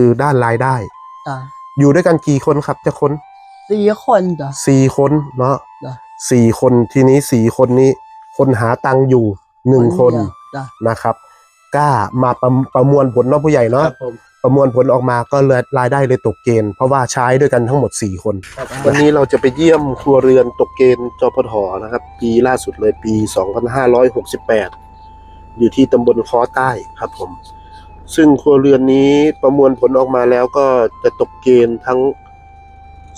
คือด้านรายได้ จ้ะอยู่ด้วยกันกี่คนครับจะคนสี่คนจ้ะ สี่คนเนาะจ้ะ สี่คนทีนี้สี่คนนี้ คนหาตังค์อยู่หนึ่งคนเดียวจ้ะนะครับกล้ามาประประมวลผลเนาะผู้ใหญ่คเนาะรับผมประมวลผลออกมาก็เลยรายได้เลยตกเกณฑ์เพราะว่าใช้ด้วยกันทั้งหมด4คน ครับวันนี้เราจะไปเยี่ยมครัวเรือนตกเกณฑ์จพทนะครับ ปีล่าสุดเลยปี 2568 อยู่ที่ตำบลคอใต้ครับผม ซึ่งครัวเรือนนี้ประมวลผลออกมาแล้วก็จะตกเกณฑ์ทั้ง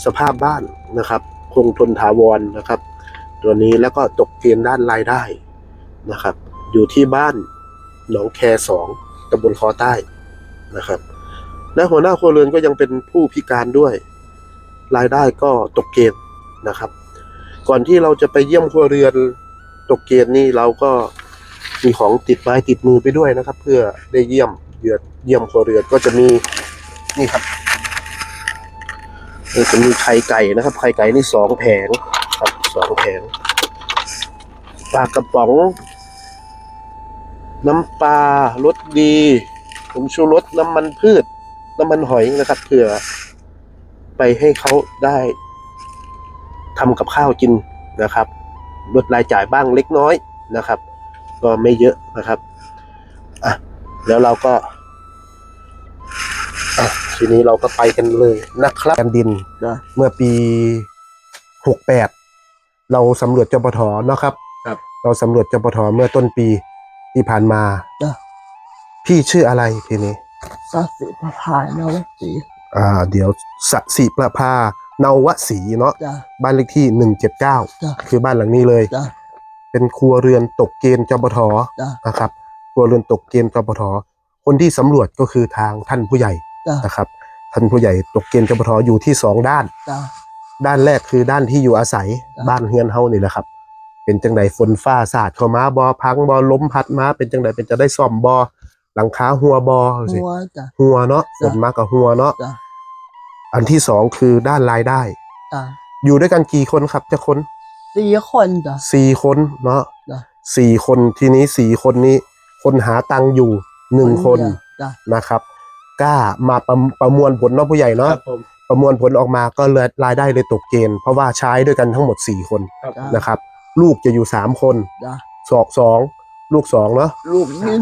สภาพบ้านนะครับ คงทนถาวรนะครับ ตัวนี้แล้วก็ตกเกณฑ์ด้านรายได้นะครับ อยู่ที่บ้านหนองแคสองตำบลคอใต้นะครับ และหัวหน้าครัวเรือนก็ยังเป็นผู้พิการด้วย รายได้ก็ตกเกณฑ์นะครับ ก่อนที่เราจะไปเยี่ยมครัวเรือนตกเกณฑ์นี่เราก็มีของติดไม้ติดมือไปด้วยนะครับ เพื่อได้เยี่ยม เยือนเยี่ยมครัวเรือนก็จะมีนี่ครับจะมีไข่ไก่นะครับไข่ไก่นี่สองแผงครับสองแผงปลากระป๋อง น้ำปลารสดีผงชูรสน้ำมันพืช น้ำมันหอยนะครับเผื่อ ไปให้เขาได้ทำกับข้าวกินนะครับลดรายจ่ายบ้างเล็กน้อยนะครับ ก็ไม่เยอะนะครับอะ แล้วเราก็อะทีนี้เราก็ไปกันเลยนะครับแผ่นดินจ้ะเมื่อปีหกแปดเราสำรวจจปทเนาะครับ ครับ เราสำรวจจปทเมื่อต้นปีที่ผ่านมา จ้ะ พี่ชื่ออะไรทีนี้ สัสิประพายนวสีอ่า เดี๋ยวสสิประภานาวศรีเนาะจ้ะ บ้านเลขที่หนึ่งเจ็ดเก้าจ้ะ คือบ้านหลังนี้เลย จ้ะ เป็นครัวเรือนตกเกณฑ์จปทจ้ะ นะครับ ครัวเรือนตกเกณฑ์จปทคนที่สำรวจก็คือทางท่านผู้ใหญ่จ้ะนะครับ ท่านผู้ใหญ่ตกเกณฑ์จปทอยู่ที่สองด้าน จ้ะ ด้านแรกคือด้านที่อยู่อาศัยจ้ะ บ้านเฮือนเฮานี่แหละครับ เป็นจังไดฝนฟ้าสาดเข้ามาบอพังบอล้มพัดมาเป็นจังไดเป็นจะได้ซ่อมบอหลังคาหัวบอสิหัวจ้ะ หัวเนาะฝจ้ะนมากับหัวเนาะจ้ะ อันที่สองคือด้านรายได้ จ้ะอยู่ด้วยกันกี่คนครับจะคนสี่คนจ้ะ สี่คนเนาะจ้ะ สี่คนทีนี้สี่คนนี้ คนหาตังค์อยู่หนึ่งคนเดียวจ้ะนะครับกล้ามาประประมวลผลเนาะผู้ใหญ่คเนาะรับผม ประมวลผลออกมาก็เลยรายได้เลยตกเกณฑ์เพราะว่าใช้ด้วยกันทั้งหมดสี่คนครับ จ้ะนะครับ ลูกจะอยู่สามคนจ้ะสองสองลูกสองเนาะลูกนี่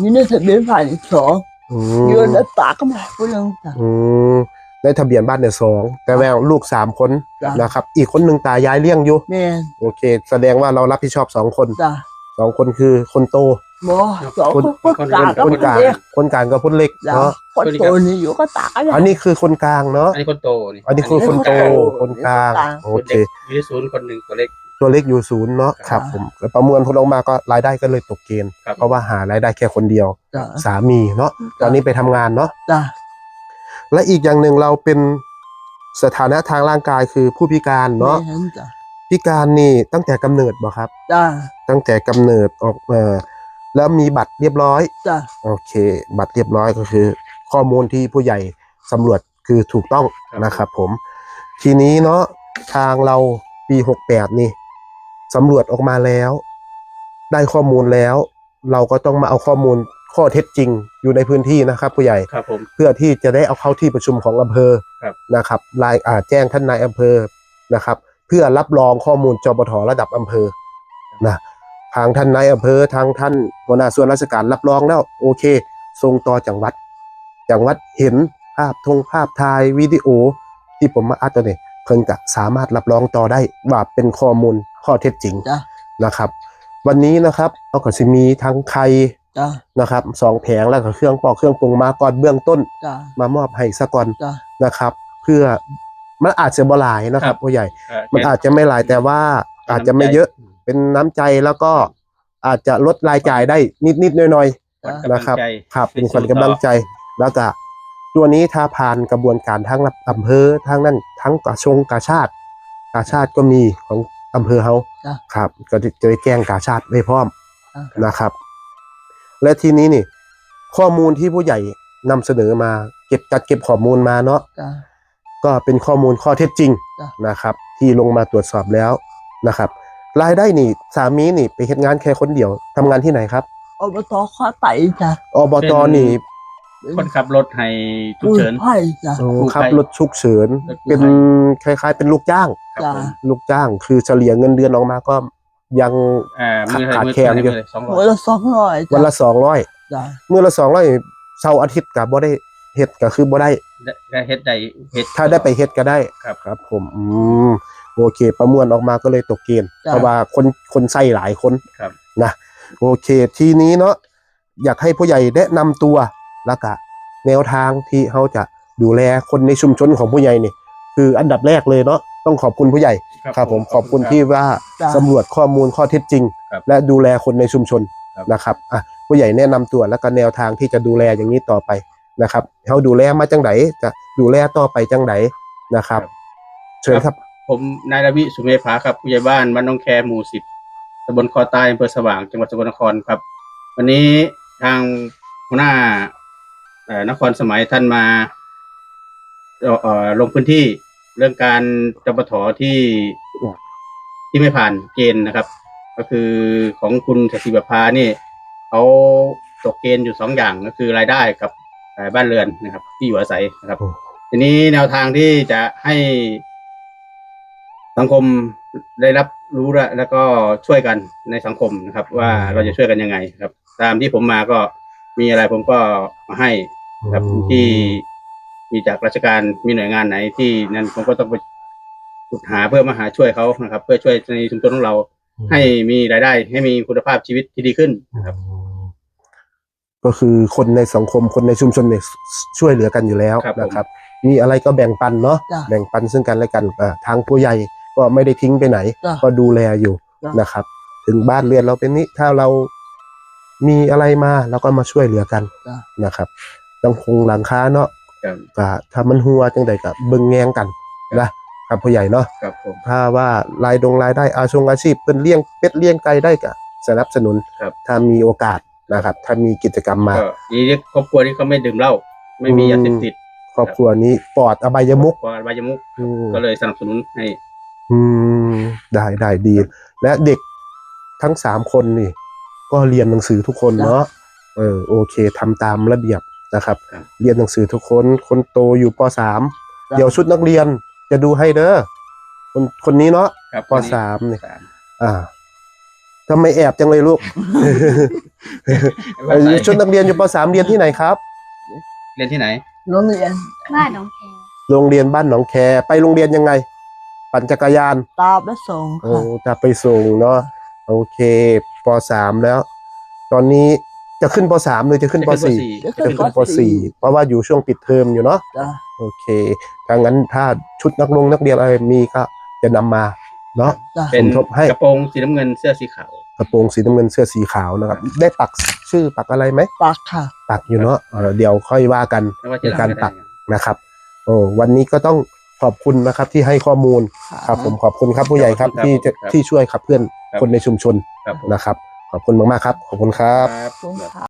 นี่ในทะเบียนผ่านอีกสองอืยืนมแล้วตาก็มาพูดเรื่องจ้ะ อืมในทะเบียนบ้านเนี่ยสองแต่แววลูกสามคนจ้ะ นะครับ อีกคนหนึ่งตายายเลี้ยงอยู่ แม่นโอเค แสดงว่าเรารับผิดชอบสองคนจ้ะสองคนคือคนโต หมอสองคนคนกลางก็คนคนกลางเล็กคนกลางกับคนเล็กจ้ะเนาะคนโตนี่อยู่ก็ตาก็ยังอันนี้คือคนกลางเนาะอันนี้คนโตนี่อันนี้คือคนโตอันนี้คคนนกกลาลางงโอคนเคเด็กอยู่ที่ศูนย์คนหนึ่งตัวเล็กตัวเล็กอยู่ศูนย์เนาะครับผมแล้วประมวลผลออกมาก็รายได้ก็เลยตกเกณฑ์ครับเพราะว่าหารายได้แค่คนเดียวจ้ะสามีเนาะตอนนี้ไปทำงานเนาะจ้ะและอีกอย่างหนึ่งเราเป็นสถานะทางร่างกายคือผู้พิการเนาะแม่นจ้ะพิการนี่ตั้งแต่กำเนิดบ่ครับจ้ะตั้งแต่กำเนิดออกเออ แล้วมีบัตรเรียบร้อย จ้ะโอเค บัตรเรียบร้อยก็คือ ข้อมูลที่ผู้ใหญ่สำรวจคือถูกต้องครับนะครับผม ทีนี้เนาะทางเราปีหกแปดนี่สำรวจออกมาแล้ว ได้ข้อมูลแล้ว เราก็ต้องมาเอาข้อมูลข้อเท็จจริงอยู่ในพื้นที่นะครับ ผู้ใหญ่ ครับผม เพื่อที่จะได้เอาเข้าที่ประชุมของอำเภอครับ นะครับรายอ่าแจ้งท่านนายอำเภอนะครับ เพื่อรับรองข้อมูลจปทระดับอำเภอนะ ทางท่านนายอำเภอทางท่านหัวหน้าส่วนราชการรับรองแล้วโอเคส่งต่อจังหวัด จังหวัดเห็นภาพทงภาพถ่ายวิดีโอ ที่ผมมาอัดตัวนี้เพิ่นก็สามารถรับรองต่อได้ว่าเป็นข้อมูลข้อเท็จจริงจ้ะ นะครับ วันนี้นะครับเราก็จะมีทั้งไข่จ้ะนะครับสองแผงแล้วก็เครื่องปอกเครื่องปรุงมาก่อนเบื้องต้น จ้ะมามอบให้ซะก่อนจ้ะ นะครับ เพื่อมันอาจจะบ่หลายนะครับผู้ใหญ่เอ่อมันอาจจะไม่หลายแต่ว่าอาจจะไม่เยอะ เป็นน้ำใจแล้วก็อาจจะลดรายจ่ายได้นิดๆหน่อยขวัญๆกำลันะงครับใจครับเป็นขวัญกำลังใจแล้วก็ตัวนี้ถ้าผ่านกระบวนการทั้งอำเภอทั้งนั้นทั้งกระชงกาชาติกาชาติก็มีของอำเภอเฮาจ้ะครับ ก็จะได้แจ้งกาชาติไว้พร้อมจ้ะนะครับ และทีนี้นี่ ข้อมูลที่ผู้ใหญ่นำเสนอมาเก็บจัดเก็บข้อมูลมาเนาะ จ้ะก็เป็นข้อมูลข้อเท็จจริงจ้ะ นะครับ ที่ลงมาตรวจสอบแล้วนะครับ รายได้นี่สามีนี่ ไปเฮ็ดงานแค่คนเดียวทำงานที่ไหนครับอบตข้อไตจ้ะอบตนี่คนขับรถให้ฉุกเฉินกู้ภัยจ้ะ โอ้กู้ภัยขับ รถฉุกเฉินรถกู้ภัยเป็นคล้ายๆ เป็นลูกจ้าง ครับจ้ะผมลูกจ้าง คือเฉลี่ยเงินเดือนออกมาก็ยังอ่ามือขาดมือแคลนอยู่ มือสองร้อวันยละสองร้อยวันจ้ะละสองร้อยจ้ะ เมื่อละสองร้อยเสาร์อาทิตย์กับบ่ได้เฮ็ดก็คือบ่ได้ ได้ได้เฮ็ดได้เฮ็ด ถ้าได้ไปเฮ็ดก็ได้ครับ ครับ ผมอืมโอเค ประมวลออกมาก็เลยตกเกณฑ์จ้ะ เพราะว่าคนคนใส่หลายคนครับ นะโอเค ทีนี้เนาะอยากให้ผู้ใหญ่แนะนำตัวแล้วก็แนวทางที่เขาจะดูแลคนในชุมชนของผู้ใหญ่นี่คืออันดับแรกเลยเนาะต้องขอบคุณผู้ใหญ่ ครับผมขอบคุณที่ว่าจ้ะ สำรวจข้อมูลข้อเท็จจริง ครับและดูแลคนในชุมชนครับ นะครับอะผู้ใหญ่แนะนำตัวแล้วก็แนวทางที่จะดูแลอย่างนี้ต่อไป นะครับเขาดูแลมาจังไดจะดูแลต่อไปจังไดนะครับ เชิญครับ ผมนายรวิสุเมภาครับผู้ใหญ่บ้านบ้านหน้องแคหมู่สิบตำบลคอใต้อำเภอสว่างจังหวัดสกลนครครับ วันนี้ทางหัวหน้าเอ่อนครสมัยท่านมาเอ่อเอ่อลงพื้นที่เรื่องการจปทที่ที่ไม่ผ่านเกณฑ์นะครับ ก็คือของคุณสศิบภานี่เขาตกเกณฑ์อยู่สองอย่างก็คือรายได้กับเอ่อ บ้านเรือนนะครับ ที่อยู่อาศัยนะครับโอ้ทีนี้แนวทางที่จะให้สังคมได้รับรู้และแล้วก็ช่วยกันในสังคมนะครับ ว่าเราจะช่วยกันยังไงครับ ตามที่ผมมาก็มีอะไรผมก็มาให้ครับที่มีจากราชการมีหน่วยงานไหนที่นั่นผมก็ต้องไปขุดหาเพื่อมาหาช่วยเขานะครับ เพื่อช่วยในชุมชนของเรา ให้มีรายได้ ให้มีคุณภาพชีวิตที่ดีขึ้นนะครับ ก็คือคนในสังคมคนในชุมชนเนี่ยช่วยเหลือกันอยู่แล้วครับผม นะครับ มีอะไรก็แบ่งปันเนาะจ้ะแบ่งปันซึ่งกันและกันอ่าทางผู้ใหญ่ก็ไม่ได้ทิ้งไปไหน จ้ะก็ดูแลอยู่จ้ะ นะครับ ถึงบ้านเรือนเราเป็นนี้ถ้าเรามีอะไรมาเราก็มาช่วยเหลือกันจ้ะ นะครับหลังคงหลังคาเนาะครับก็ถ้ามันหัวจังใดก็เบิ่งแงงกันนะครับผู้ใหญ่เนาะ ครับผม ถ้าว่ารายดงรายได้อาชงอาชีพเป็นเลี้ยงเป็ดเลี้ยงไก่ได้ก็สนับสนุนครับ ถ้ามีโอกาส นะครับ ถ้ามีกิจกรรมมา ก็นี่ครอบครัวนี้เขาไม่ดื่มเหล้าไม่มียาเสพติดครอบครัวนี้ปลอดอบายมุกพออบายมุกอืมก็เลยสนับสนุนให้อืมได้ได้ดี และเด็กทั้งสามคนนี่ ก็เรียนหนังสือทุกคนเนาะเออโอเคทำตามระเบียบนะครับครับเรียนหนังสือทุกคนคนโตอยู่ปสามจ้ะเดี๋ยวชุดนักเรียนจะดูให้เด้อคนคนนี้เนาะครับปสามเนี่ย สามอ่า ทำไมแอบจังเลยลูกเอ่อชุดนักเรียนอยู่ปสามเรียนที่ไหนครับ เรียนที่ไหน โรงเรียนบ้านหนองแคโรงเรียนบ้านหนองแค ไปโรงเรียนยังไง ปั่นจักรยานตาไปส่งโอ้ค่ะจะไปส่งเนาะ โอเคปสามแล้ว ตอนนี้จะขึ้นปสามหรือจะขึ้นปสี่จะจะขึ้นขึ้นปปสี่เพราะว่าอยู่ช่วงปิดเทอมอยู่เนาะ จ้ะโอเคถ้างั้นถ้าชุดนักลงนักเรียนอะไรมีก็จะนำมา เนาะจ้ะเป็นสมทบให้ กระโปรงสีน้ำเงินเสื้อสีขาว กระโปรงสีน้ำเงินเสื้อสีขาวนะครับ ได้ปักชื่อปักอะไรไหมปากค่ะ ปักอยู่เนาะเออเดี๋ยวค่อยว่ากัน ไม่ว่าจะในการหลังปัก ได้นะครับโอ้วันนี้ก็ต้องขอบคุณนะครับที่ให้ข้อมูลค่ะครับผมขอบคุณครับผู้ใหญ่ครับที่จะที่ช่วยขับเคลื่อนคนในชุมชนครับผมนะครับ ขอบคุณมากๆครับ ขอบคุณครับ ครับ ขอบคุณค่ะ